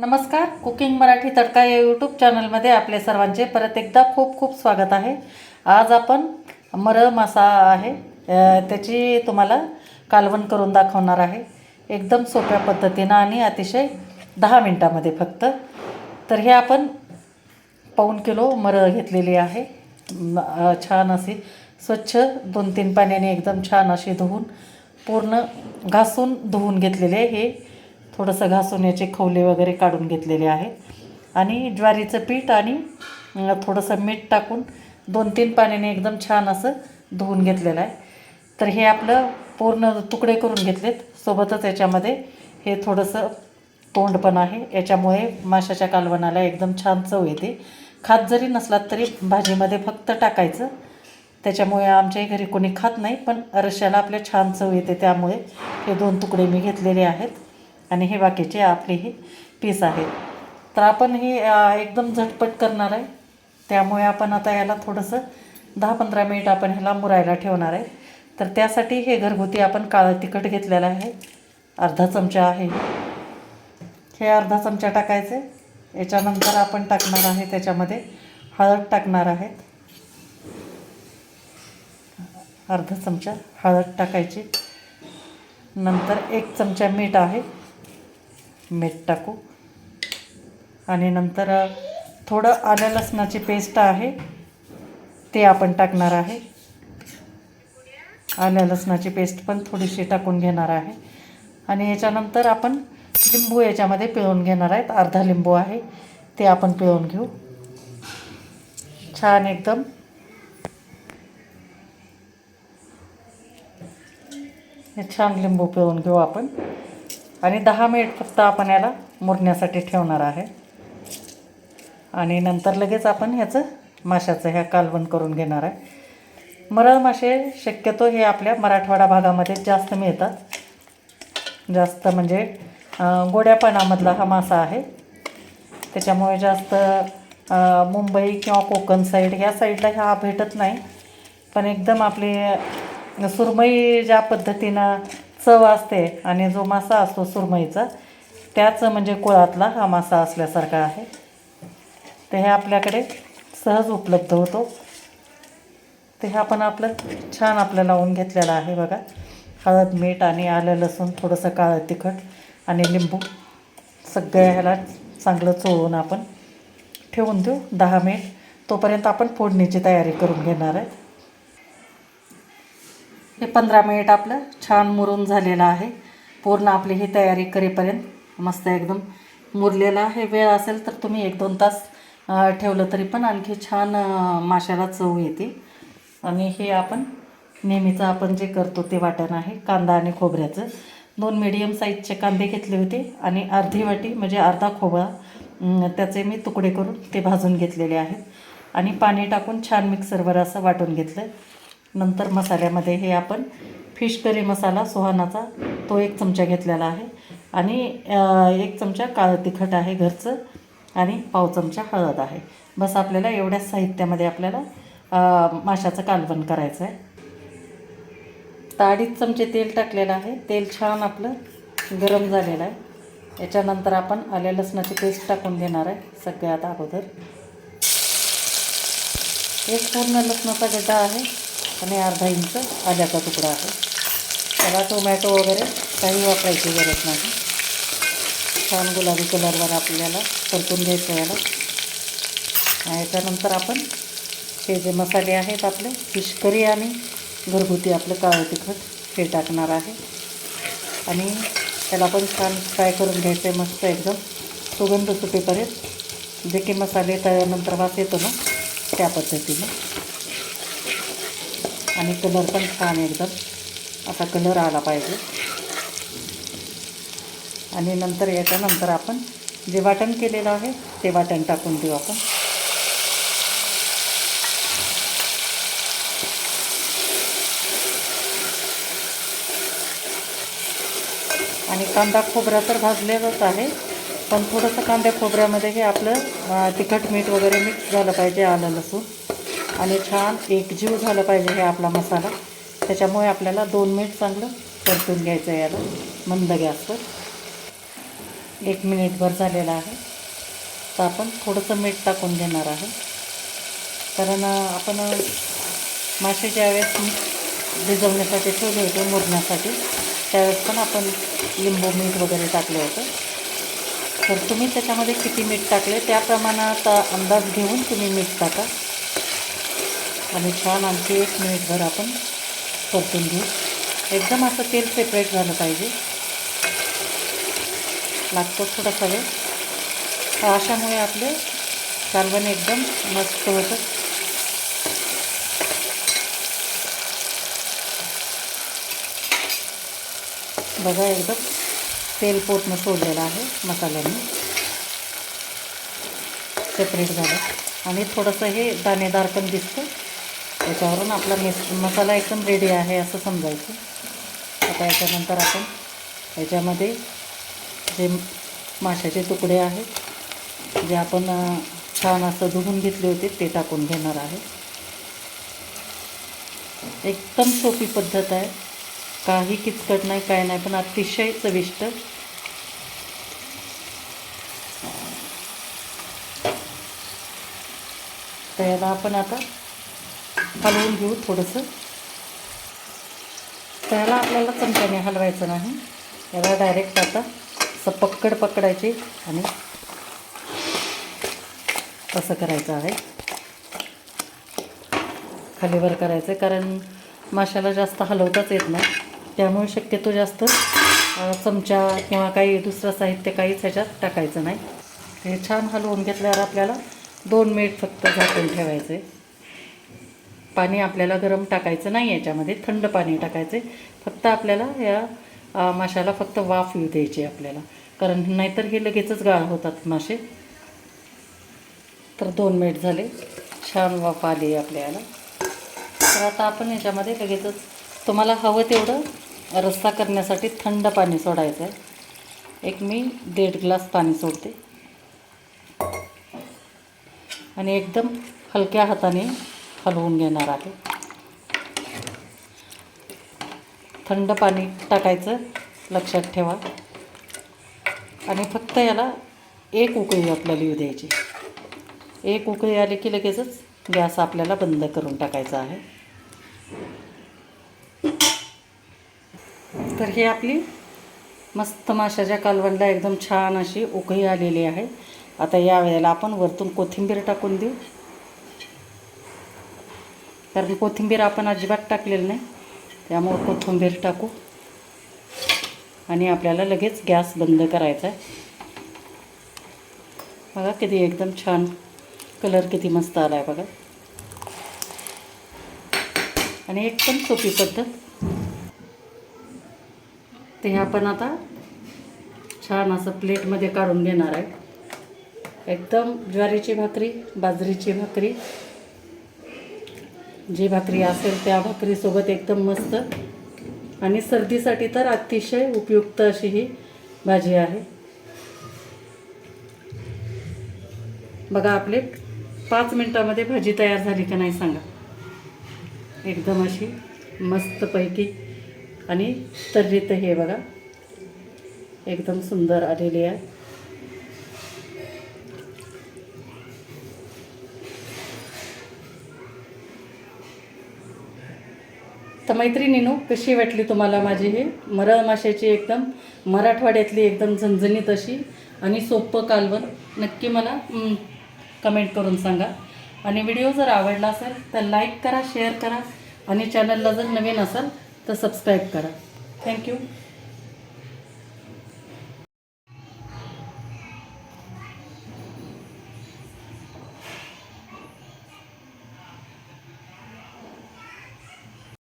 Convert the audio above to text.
नमस्कार. कुकिंग मराठी तडका या यूट्यूब चॅनलमध्ये आपले सर्वांचे परत एकदा खूप खूप स्वागत आहे. आज आपण मर मासा आहे. त्याची तुम्हाला कालवण करून दाखवणार आहे. एकदम सोप्या पद्धतीनं आणि अतिशय दहा मिनटामध्ये फक्त. तर हे आपण पाऊण किलो मरळ घेतलेली आहे. छान अशी स्वच्छ दोन तीन पाण्याने एकदम छान अशी धुवून पूर्ण घासून धुवून घेतलेले हे थोडंसं घासून याचे खवले वगैरे काढून घेतलेले आहेत. आणि ज्वारीचं पीठ आणि थोडंसं मीठ टाकून दोन तीन पाण्याने एकदम छान असं धुवून घेतलेलं आहे. तर हे आपलं पूर्ण तुकडे करून घेतलेत. सोबतच याच्यामध्ये हे थोडंसं तोंड पण आहे. याच्यामुळे माशाच्या कालवणाला एकदम छान चव येते. खात जरी नसलात तरी भाजीमध्ये फक्त टाकायचं. त्याच्यामुळे आमच्या घरी कोणी खात नाही पण रश्श्याला आपल्या छान चव येते. त्यामुळे हे दोन तुकडे मी घेतलेले आहेत. आणि हे बाकीचे आपले हे पीस आहेत. तर आपण हे एकदम झटपट करणार आहे. त्यामुळे आपण आता याला थोडंसं दहा पंधरा मिनिट आपण ह्याला मुरायला ठेवणार आहे. तर त्यासाठी हे घरगुती आपण काळं तिखट घेतलेलं आहे. अर्धा चमचा आहे हे. अर्धा चमचा टाकायचे. याच्यानंतर आपण टाकणार आहे त्याच्यामध्ये हळद टाकणार आहेत अर्धा चमचा हळद टाकायची. नंतर एक चमचा मीठ आहे. मीठ टाकू. आणि नंतर थोडं आलं लसणाची पेस्ट आहे ते आपण टाकणार आहे. आलं लसणाची पेस्ट पण थोडीशी टाकून घेणार आहे. आणि याच्यानंतर आपण लिंबू याच्यामध्ये पिळून घेणार आहेत. अर्धा लिंबू आहे ते आपण पिळून घेऊ. छान एकदम. हे छान लिंबू पिळून घेऊ आपण. आणि दहा मिनिट फक्त आपण याला मुरण्यासाठी ठेवणार आहे. आणि नंतर लगेच आपण ह्याचं माशाचं ह्या कालवण करून घेणार आहे. मरळ मासे शक्यतो हे आपल्या मराठवाडा भागामध्ये जास्त मिळतात. जास्त म्हणजे गोड्या पाण्यामधला हा मासा आहे. त्याच्यामुळे जास्त मुंबई किंवा कोकण साईड ह्या साईडला हा भेटत नाही. पण एकदम आपली सुरमई ज्या पद्धतीनं चव असते आणि जो मासा असतो सुरमईचा त्याच म्हणजे कुळातला हा मासा असल्यासारखा आहे. ते हे आपल्याकडे सहज उपलब्ध होतो. ते हे आपण आपलं छान आपलं लावून घेतलेलं आहे बघा. हळद मीठ आणि आलं लसूण थोडंसं काळं तिखट आणि लिंबू. सगळ्या ह्याला चांगलं चोळून आपण ठेवून देऊ. दहा मिनिट. तोपर्यंत आपण फोडणीची तयारी करून घेणार आहे. हे पंधरा मिनिट आपलं छान मुरून झालेलं आहे. पूर्ण आपली ही तयारी करेपर्यंत मस्त एकदम मुरलेलं आहे. वेळ असेल तर तुम्ही एक दोन तास ठेवलं तरी पण आणखी छान माशाला चव येते. आणि हे आपण नेहमीचं आपण जे करतो ते वाटण आहे कांदा आणि खोबऱ्याचं. दोन मीडियम साईजचे कांदे घेतले होते आणि अर्धी वाटी म्हणजे अर्धा खोबरा त्याचे मी तुकडे करून ते भाजून घेतलेले आहेत. आणि पाणी टाकून छान मिक्सरवर असं वाटून घेतलं नंतर मसाल्यामध्ये हे आपण फिश करी मसाला सुहानाचा तो एक चमचा घेतलेला आहे. आणि एक चमचा काळं तिखट आहे घरचं आणि पाव चमचा हळद आहे. बस आपल्याला एवढ्याच साहित्यामध्ये आपल्याला माशाचं कालवण करायचं आहे. तर अडीच चमचे तेल टाकलेलं आहे. तेल छान आपलं गरम झालेलं आहे. याच्यानंतर आपण आल्या लसणाची पेस्ट टाकून घेणार आहे सगळ्यात अगोदर. एक पूर्ण लसणाचा गड्डा आहे. आणि अर्धा इंच आल्याचा तुकडा आहे. त्याला टोमॅटो वगैरे काही वापरायची गरज नाही. छान गुलाबी कलरवर आपल्याला परतून घ्यायचं याला. याच्यानंतर आपण हे जे मसाले आहेत आपले फिश करी आणि घरगुती आपलं काळं तिखट हे टाकणार आहे. आणि त्याला पण छान फ्राय करून घ्यायचं आहे मस्त एकदम. सुगंध सुटेपर्यंत जे की मसाले तळल्यानंतर वास येतो ना त्या पद्धतीनं. आणि कलर पण छान एकदम. असा कलर आला पाहिजे. आणि नंतर याच्यानंतर आपण जे वाटण केलेलं आहे ते वाटण टाकून देऊ आपण. आणि कांदा खोबरा तर भाजलेलाच आहे. पण थोडंसं कांद्या खोबऱ्यामध्ये हे आपलं तिखट मीठ वगैरे मिक्स झालं पाहिजे आलं लसूण. आणि छान एकजीव झालं पाहिजे हे आपला मसाला. त्याच्यामुळे आपल्याला दोन मिनिट चांगलं परतून घ्यायचं आहे याला. मंद गॅसवर. एक मिनिटभर झालेला आहे. तर आपण थोडंसं मीठ टाकून घेणार आहे. कारण आपण मासे ज्यावेळेस भिजवण्यासाठी ठेवले होते मुरण्यासाठी त्यावेळेस पण आपण लिंबू मीठ वगैरे टाकलं होतं. तर तुम्ही त्याच्यामध्ये किती मीठ टाकले त्या प्रमाणात अंदाज घेऊन तुम्ही मीठ टाका. आणि छान आणखी एक मिनिटभर आपण परतून घेऊ एकदम असं तेल सेपरेट झालं पाहिजे. लागतो थोडासा वेळ. तर अशामुळे आपले कालवण एकदम मस्त होतं. बघा एकदम तेल पोटनं सोडलेलं आहे मसाल्याने. सेपरेट झालं. आणि थोडंसं हे दाणेदार पण दिसतं. त्याच्यावरून आपला मेस मसाला एकदम रेडी आहे असं समजायचं. आता याच्यानंतर आपण याच्यामध्ये जे माशाचे तुकडे आहेत जे आपण छान असं धुवून घेतले होते ते टाकून घेणार आहे. एकदम सोपी पद्धत आहे. काही किचकट नाही काय नाही पण अतिशय चविष्ट. तर याला आपण आता हलवून घेऊ थोडंसं. त्याला आपल्याला चमच्याने हलवायचं नाही. याला डायरेक्ट आता असं पक्कड पकडायची आणि असं करायचं आहे. खालीवर करायचं आहे कारण माशाला जास्त हलवताच येत नाही. त्यामुळे शक्यतो जास्त चमचा किंवा काही दुसरं साहित्य काहीच ह्याच्यात टाकायचं नाही. हे छान हलवून घेतल्यावर आपल्याला दोन मिनिट फक्त झाकून ठेवायचं. आहे पाणी आपल्याला गरम टाकायचं नाही याच्यामध्ये थंड पाणी टाकायचं आहे फक्त आपल्याला या माशाला फक्त वाफ येऊ द्यायची आपल्याला. कारण नाहीतर हे लगेचच गाळ होतात मासे. तर दोन मिनिट झाले. छान वाफ आली आपल्याला. तर आता आपण याच्यामध्ये लगेचच तुम्हाला हवं तेवढं रस्सा करण्यासाठी थंड पाणी सोडायचं आहे. एक मी दीड ग्लास पाणी सोडते. आणि एकदम हलक्या हाताने हलवून घेणार आहे. थंड पाणी टाकायचं लक्षात ठेवा. आणि फक्त याला एक उकळी आपल्याला येऊ द्यायची. एक उकळी आली की लगेचच गॅस आपल्याला बंद करून टाकायचा आहे. तर ही आपली मस्त माशाच्या कालवणला एकदम छान अशी उकळी आलेली आहे. आता या वेळेला आपण वरतून कोथिंबीर टाकून देऊ. कारण कोथिंबीर आपण अजिबात टाकलेलं नाही. त्यामुळं कोथिंबीर टाकू. आणि आपल्याला लगेच गॅस बंद करायचा आहे बघा किती एकदम छान कलर किती मस्त आला आहे बघा. आणि एकदम सोपी पद्धत. ते आपण आता छान असं प्लेटमध्ये काढून घेणार आहे. एकदम ज्वारीची भाकरी बाजरीची भाकरी जी भाकरी असेल त्या भाकरीसोबत एकदम मस्त. आणि सर्दीसाठी तर अतिशय उपयुक्त अशी ही भाजी आहे. बघा आपले पाच मिनटामध्ये भाजी तयार झाली का नाही सांगा. एकदम अशी मस्तपैकी आणि तर्रीत हे बघा. एकदम सुंदर आलेली आहे. तर मैत्रिणीनो कशी वाटली तुम्हाला माझी हे? मरळ माशाची एकदम मराठवाड्यातली एकदम झणझणीत अशी आणि सोपं कालवण. नक्की मला कमेंट करून सांगा. आणि व्हिडिओ जर आवडला असेल तर लाईक करा शेअर करा. आणि चॅनलला जर नवीन असाल तर सबस्क्राईब करा. थँक्यू